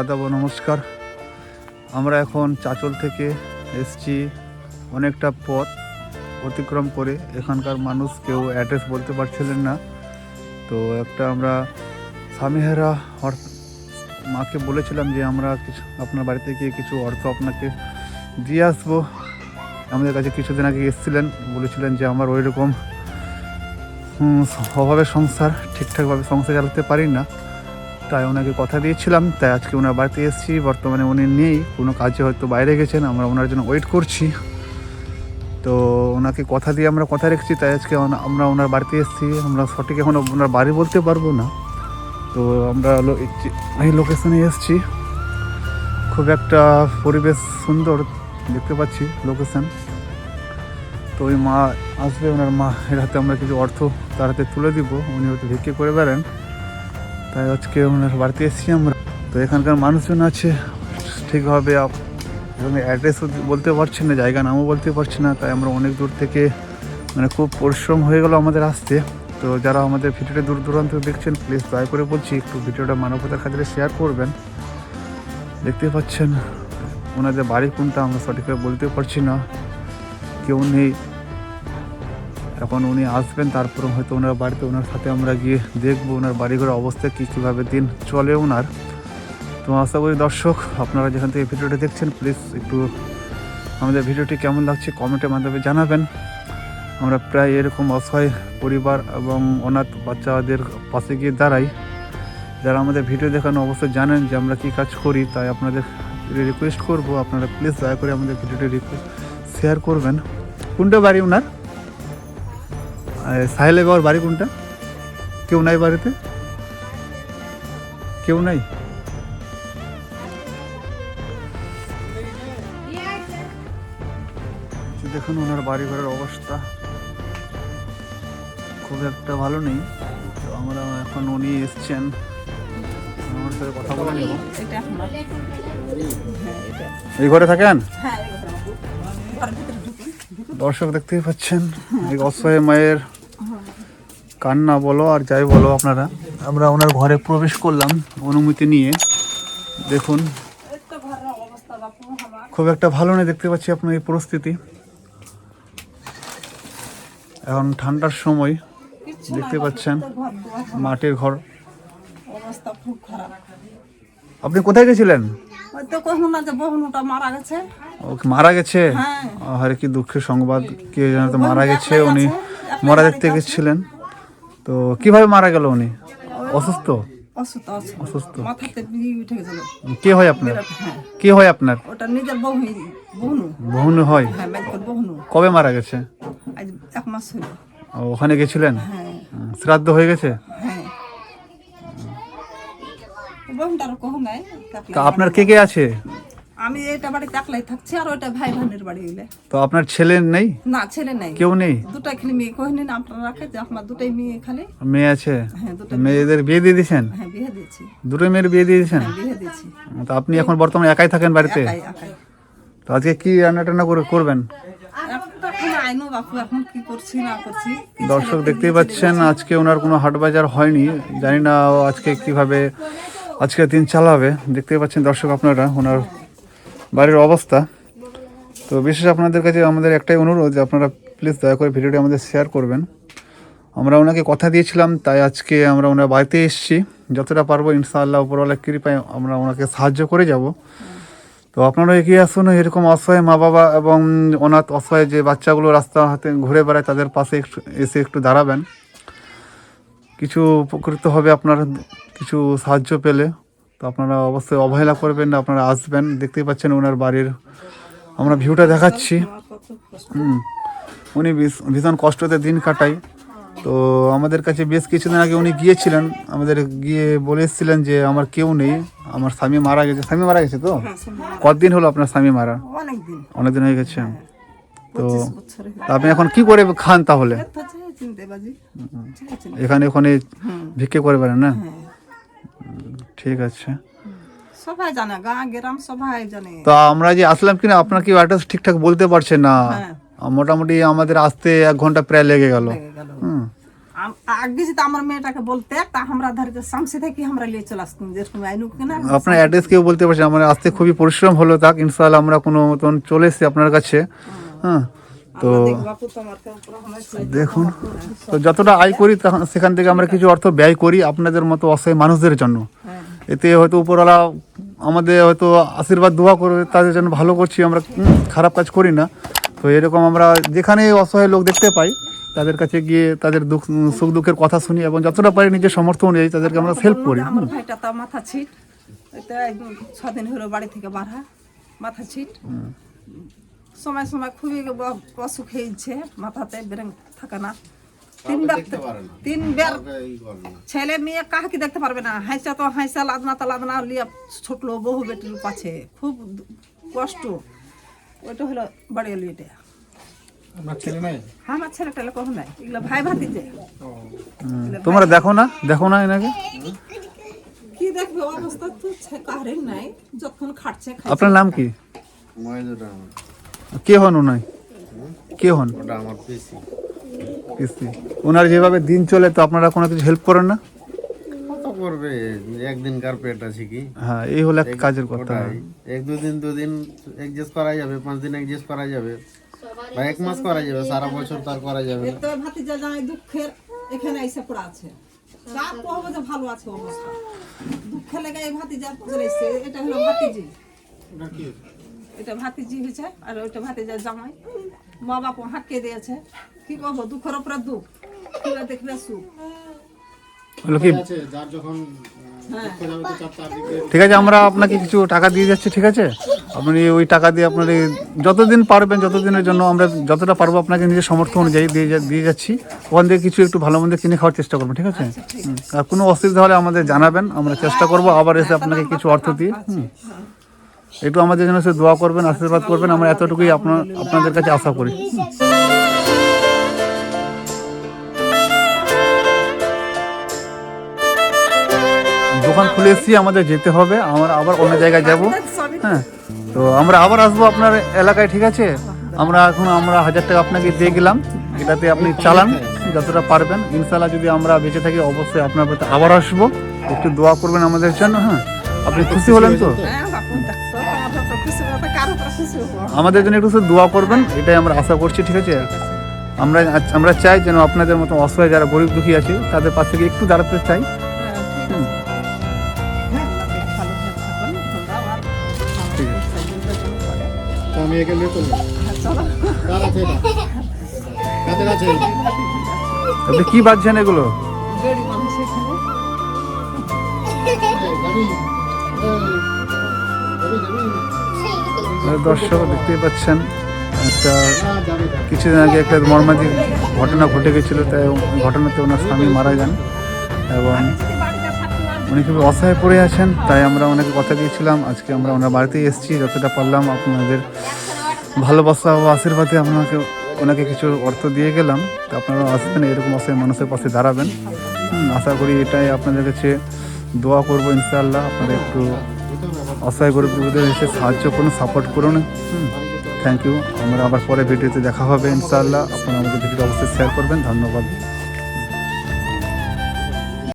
আদাব নমস্কার। আমরা এখন চাচল থেকে এসছি অনেকটা পথ অতিক্রম করে। এখানকার মানুষ কেউ অ্যাড্রেস বলতে পারছিলেন না। তো একটা আমরা স্বামীহারা অর্থ, মাকে বলেছিলাম যে আমরা কিছু, আপনার বাড়িতে গিয়ে কিছু অর্থ আপনাকে দিয়ে আসব। আমাদের কাছে কিছুদিন আগে এসেছিলেন, বলেছিলেন যে আমার ওই রকম অভাবে সংসার ঠিকঠাকভাবে সংসার চালাতে পারি না। তাই ওনাকে কথা দিয়েছিলাম, তাই আজকে ওনার বাড়িতে এসেছি। বর্তমানে উনি নেই, কোনো কাজে হয়তো বাইরে গেছেন, আমরা ওনার জন্য ওয়েট করছি। তো ওনাকে কথা দিয়ে আমরা কথা রেখেছি, তাই আজকে আমরা ওনার বাড়িতে এসেছি। আমরা সঠিক এখন ওনার বাড়ি বলতে পারব না। তো আমরা এই লোকেশনে এসেছি। খুব একটা পরিবেশ সুন্দর দেখতে পাচ্ছি লোকেশন তো ওই মা আসবে, ওনার মা এর হাতে আমরা কিছু অর্থ তার হাতে তুলে দিব। উনি হয়তো ভিক্ষে করে বেড়ান। তাই আজকে ওনার বাড়িতে এসেছি আমরা। তো এখানকার মানুষজন আছে ঠিকভাবে এবং অ্যাড্রেসও বলতে পারছি না, জায়গা নামও বলতে পারছি না, তাই আমরা অনেক দূর থেকে মানে খুব পরিশ্রম হয়ে গেল আমাদের আসতে। তো যারা আমাদের ভিডিওটা দূর দূরান্ত দেখছেন প্লিজ দয়া করে বলছি, একটু ভিডিওটা মানবতার খাতিরে শেয়ার করবেন। দেখতে পাচ্ছেন, ওনাদের বাড়ি কোনটা আমরা সঠিকভাবে বলতে পারছি না। কেউ নেই। এখন উনি আসবেন, তারপর হয়তো ওনার বাড়িতে, ওনার সাথে আমরা গিয়ে দেখব ওনার বাড়িঘরের অবস্থা কী, কীভাবে দিন চলে ওনার। তো আশা করি দর্শক, আপনারা যেখান থেকে ভিডিওটা দেখছেন প্লিজ একটু আমাদের ভিডিওটি কেমন লাগছে কমেন্টের মাধ্যমে জানাবেন। আমরা প্রায় এরকম অসহায় পরিবার এবং অনাথ বাচ্চাদের পাশে গিয়ে দাঁড়াই। যারা আমাদের ভিডিও দেখানো অবশ্যই জানেন যে আমরা কী কাজ করি, তাই আপনাদের রিকোয়েস্ট করব, আপনারা প্লিজ দয়া করে আমাদের ভিডিওটি রিকোয়েস্ট শেয়ার করবেন। কোনটা বাড়ি ওনার? সাহেলে বাবার বাড়ি কোনটা? কেউ নাই বাড়িতে? কেউ নাই? দেখুন ওনার বাড়ি ঘরের অবস্থা। খুব একটা ভালো নেই। তো আমরা এখন উনি এসছেন। আমার সাথে কথা বলে নেব। এই ঘরে থাকেন? হ্যাঁ এটা ঘরের ভিতরে ঢুকুন দর্শক দেখতেই পাচ্ছেন এই অসহায় মায়ের কান্না বলো আর যাই বলো আপনারা। আমরা ওনার ঘরে প্রবেশ করলাম অনুমতি নিয়ে। দেখুন খুব একটা ভালো নেই দেখতে পাচ্ছি আপনার এই পরিস্থিতি। এখন ঠান্ডার সময় দেখতে পাচ্ছেন মাটির ঘর। আপনি কোথায় গেছিলেন? ওই তো কখন না যে বহুনুটা মারা গেছে। মারা হ্যাঁ। আরে কি দুঃখের সংবাদ। কে জানে তো মারা গেছে উনি। মরা দেখতে। গেছিলেন। তো কীভাবে মারা গেল উনি? অসুস্থ? অসুস্থ অসুস্থ। অসুস্থ। মাথাতে উঠে গেছিল। কে হয় আপনার? হ্যাঁ। কে হয় আপনার? ওটা নিজের বহু বহুনু। বহুন হয়? হ্যাঁ কবে মারা গেছে? আজ এক মাস হইল ও, ওখানে গেছিলেন? শ্রাদ্ধ হয়ে গেছে? হ্যাঁ। তা আপনার কে কে আছে? আমি এটা বাড়িতে একলাই থাকছি আর ওটা ভাই বোনের বাড়ি হইলে। তো আপনার ছেলে নেই? না ছেলে নাই। কেউ নেই? দুটাই খালি মেয়ে কহিনি না আপনারা রাখে যে আমার দুটাই মেয়ে খালি। মেয়ে আছে? হ্যাঁ দুটাই মেয়েদের বিয়ে দিয়ে দিয়েছেন? হ্যাঁ বিয়ে দিয়েছি। দুটো মেয়ের বিয়ে দিয়ে দিয়েছেন? হ্যাঁ বিয়ে দিয়েছি। তো আপনি এখন বর্তমানে একাই থাকেন বাড়িতে? একাই একাই। তো আজকে কি রান্না টান্না করে করবেন? দর্শক দেখতেই পাচ্ছেন আজকে ওনার কোনো হাট বাজার হয়নি। জানি না আজকে কীভাবে আজকে দিন চালাবে। দেখতেই পাচ্ছেন দর্শক আপনারা, ওনার বাড়ির অবস্থা। তো বিশেষ আপনাদের কাছে আমাদের একটাই অনুরোধ যে আপনারা প্লিজ দয়া করে ভিডিওটি আমাদের শেয়ার করবেন। আমরা ওনাকে কথা দিয়েছিলাম, তাই আজকে আমরা ওনার বাড়িতে এসেছি। যতটা পারব, ইনশাআল্লাহ উপরওয়ালা কৃপায় আমরা ওনাকে সাহায্য করে যাব। তো আপনারা এগিয়ে আসুন, এরকম অসহায় মা বাবা এবং অনাথ অসহায় যে বাচ্চাগুলো রাস্তা হাতে ঘুরে বেড়ায়, তাদের পাশে একটু, এসে একটু দাঁড়াবেন। কিছু উপকৃত হবে আপনার কিছু সাহায্য পেলে। তো আপনারা অবশ্যই অবহেলা করবেন না আপনারা আসবেন দেখতেই পাচ্ছেন ওনার বাড়ির আমরা ভিউটা দেখাচ্ছি। হুম উনি ভীষ- ভীষণ কষ্টতে দিন কাটায়। তো আমাদের কাছে বেশ কিছুদিন আগে উনি গিয়েছিলেন আমাদের গিয়ে বলে এসেছিলেন যে আমার কেউ নেই আমার স্বামী মারা গেছে। স্বামী মারা গেছে তো? হ্যাঁ, কতদিন হলো আপনার স্বামী মারা? অনেক দিন অনেকদিন হয়ে গেছে। তো তা আপনি এখন কি করে খান তাহলে? চিনতেবাজি ঠিক আছে এখানে ওখানে ভিক্ষে করে বেড়ান না? হ্যাঁ। ঠিক আছে। সবাই জানে গা গ্রাম সবাই জানে। তো আমরা যে আসলাম কিনা আপনার কি অ্যাড্রেস ঠিকঠাক বলতে পারছেন না? হ্যাঁ। মোটামুটি আমাদের আসতে এক ঘণ্টা প্রায় লেগে গেল। আগে যদি আমার মেয়েটাকে বলতে তা আমরা ধারিতে সামসে থেকে আমরা নিয়ে চলে আসতাম যেরকম আইনু কিনা। আপনার অ্যাড্রেস কেউ বলতে পারছে আমার আসতে খুবই পরিশ্রম হলো তাক ইনশাআল্লাহ আমরা কোনো মতন চলে এসেছি আপনার কাছে। হ্যাঁ। তো দেখুন তো যতটা আয় করি তখন- সেখান থেকে আমরা কিছু অর্থ ব্যয় করি আপনাদের মতো অসহায় মানুষদের জন্য। এতে হয়তো উপরওয়ালা আমাদের হয়তো আশীর্বাদ দোয়া করবে তাদের জন্য ভালো করছি আমরা খারাপ কাজ করি না। তো এরকম আমরা যেখানে অসহায় লোক দেখতে পাই তাদের কাছে গিয়ে তাদের দুঃখ সুখ দুঃখের কথা শুনি এবং যতটা পারি নিজের সমর্থ অনুযায়ী তাদেরকে আমরা হেল্প করি। মাথা ছিট। ছদিন হলো বাড়ি থেকে বাড়া মাথা ছিট। সময় সময় খুবই অসুখ হয়েছে মাথাতে বেরেং থাকে না। তিনবার তিনবার ছেলে মেয়ে কাহাকে দেখতে পারবে না? হাইসা তো হাইসা লাদনা তো লাদনা লিয়া ছোটলো বহু বেটির পাছে খুব কষ্ট। ওইটা হলো বাড়ি হ্যাঁ আমার ছেলে কখন এগুলো ভাই ভাতি যে তোমরা দেখো না? দেখো না এনাকে? কি দেখবে? অবস্থা তো নাই। যখন খাটছে আপনার নাম কি? মহেন্দ্র কে হন ওনাই কে হন? ওটা আমার পিসি। কিস্তি ওনার যেভাবে দিন চলে তো আপনারা কোনো কিছু হেল্প করেন না? কত করবে একদিনকার পেট আছে কি? হ্যাঁ এই হলো এক কাজের কথা। এক দুদিন দুদিন অ্যাডজাস্ট করা যাবে পাঁচ দিন অ্যাডজাস্ট করা যাবে। বা এক মাস করা যাবে সারা বছর তার করা যাবে এত ভাতিজা যায় দুঃখের এখানে এসে পড়া আছে। রাত কহবো যে ভালো আছে অবস্থা। দুঃখে লেগে এই ভাতিজা পড়েছে এটা হলো ভাতিজি। এটা ভাতিজি হয়েছে আর ওইটা ভাতিজা জামাই। মা বাপ হাঁকিয়ে দিয়েছে। কি করব? দুঃখের উপরে দুঃখ। কিবা দেখবে সুখ। হলো কি? যার যখন হ্যাঁ। ঠিক আছে আমরা আপনাকে কিছু টাকা দিয়ে যাচ্ছি ঠিক আছে? আপনি ওই টাকা দিয়ে আপনার যতদিন পারবেন যতদিনের জন্য আমরা যতটা পারব আপনাকে নিজের সমর্থ অনুযায়ী দিয়ে যা- দিয়ে যাচ্ছি। ওখান থেকে কিছু একটু ভালো মন্দ কিনে খাওয়ার চেষ্টা করবেন ঠিক আছে? আর কোনো অসুবিধা হলে আমাদের জানাবেন আমরা চেষ্টা করব আবার এসে আপনাকে কিছু অর্থ দিয়ে। হুম। একটু আমাদের জন্য দোয়া করবেন, আশীর্বাদ করবেন। আমরা এতটুকুই আপনার, আপনাদের কাছে আশা করি। দোকান খুলে এসেছি, আমাদের যেতে হবে। আমরা আবার অন্য জায়গায় যাব। হ্যাঁ তো আমরা আবার আসব আপনার এলাকায়, ঠিক আছে? আমরা এখন, আমরা হাজার টাকা আপনাকে দিয়ে গেলাম। এটাতে আপনি চালান, যতটা পারবেন। ইনশাল্লাহ যদি আমরা বেঁচে থাকি, অবশ্যই আপনার প্রতি আবার আসব। একটু দোয়া করবেন আমাদের জন্য হ্যাঁ। আপনি খুশি হলেন তো আমাদের জন্য একটু শুধু দোয়া করবেন এটাই আমরা আশা করছি ঠিক আছে? আমরা আমরা চাই যেন আপনাদের মতো অসহায় যারা গরিব দুঃখী আছে তাদের পাশ থেকে একটু দাঁড়াতে চাই। হ্যাঁ, ঠিক আছে। হ্যাঁ, ভালো থাকুন, তোমরা আবার ঠিক আছে সাইকেলটা যেন করে। আমি আপনি কি বাজছেন এগুলো? বেড়ি মানুষ এখানে। দর্শক দেখতেই পাচ্ছেন, একটা কিছুদিন আগে একটা মর্মান্তিক ঘটনা ঘটে গেছিল, তাই ঘটনাতে ওনার স্বামী মারা যান এবং বাড়িতে উনি খুব অসহায় পড়ে আছেন, তাই আমরা ওনাকে কথা দিয়েছিলাম, আজকে আমরা ওনার বাড়িতেই এসেছি, যতটা পারলাম আপনাদের ভালোবাসা ও আশীর্বাদে আপনাকে ওনাকে কিছু অর্থ দিয়ে গেলাম, তো আপনারা আসবেন, এরকম অসহায় মানুষের পাশে দাঁড়াবেন। আশা করি এটাই আপনাদের কাছে দোয়া করব, ইনশাআল্লাহ, আপনারা একটু অসহায় গরিবদের এসে সাহায্য করুন সাপোর্ট করুন। থ্যাংক ইউ আমরা আবার পরে ভিডিওতে দেখা হবে, ইনশাআল্লাহ। আপনারা আমাদের ভিডিওটা অবশ্যই শেয়ার করবেন। ধন্যবাদ।